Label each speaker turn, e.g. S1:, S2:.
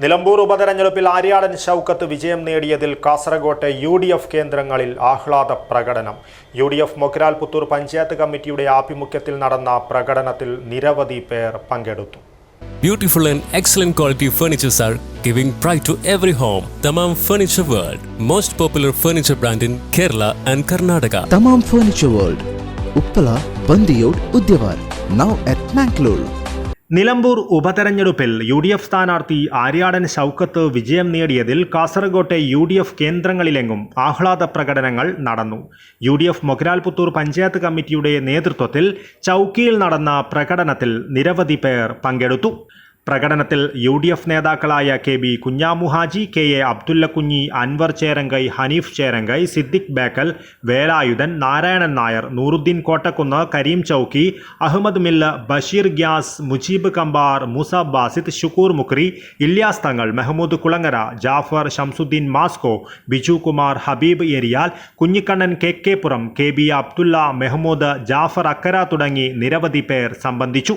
S1: നിലമ്പൂർ ഉപതെരഞ്ഞെടുപ്പിൽ ആര്യാടൻ ഷൗക്കത്ത് വിജയം നേടിയതിൽ കാസർഗോട്ടെ യു ഡി എഫ് കേന്ദ്രങ്ങളിൽ ആഹ്ലാദ പ്രകടനം. U D F Mogral Puthur panchayat കമ്മിറ്റിയുടെ ആഭിമുഖ്യത്തിൽ നടന്ന പ്രകടനത്തിൽ നിരവധി പേർ പങ്കെടുത്തു.
S2: Beautiful and excellent quality furnitures are giving pride to every home Thamam furniture world most popular furniture brand in Kerala and Karnataka
S3: Thamam furniture world Uppala Bandiyod Udyavar now at Mangalore
S1: Nilambur ഉപതെരഞ്ഞെടുപ്പിൽ U D F സ്ഥാനാർത്ഥി ആര്യാടൻ ഷൗക്കത്ത് വിജയം നേടിയതിൽ കാസർഗോട്ടെ U D F കേന്ദ്രങ്ങളിലെങ്ങും ആഹ്ലാദ പ്രകടനങ്ങൾ നടന്നു. U D F Mogralputhur panchayat കമ്മിറ്റിയുടെ നേതൃത്വത്തിൽ ചൌക്കിയിൽ നടന്ന പ്രകടനത്തിൽ നിരവധി പേർ പങ്കെടുത്തു. പ്രകടനത്തിൽ യു ഡി എഫ് നേതാക്കളായ K B Kunhamuhaji K A Abdullakunhi Anwar Cherangai Hanif Cherangai Siddique Bekal Velayudhan Narayanan Nair Nooruddin Kottakunnu Kareem Chowki Ahmed Milla Basheer gas Mujeeb Kambar Moosa Basid Shukoor Mukri Ilyas Thangal Mahmood Kulangara Jafar Shamsuddin Masko Biju Kumar Habeeb Eriyal Kunhikannan K K Puram K B Abdulla Mahmood Jafar Akkara തുടങ്ങി നിരവധി പേർ സംബന്ധിച്ചു.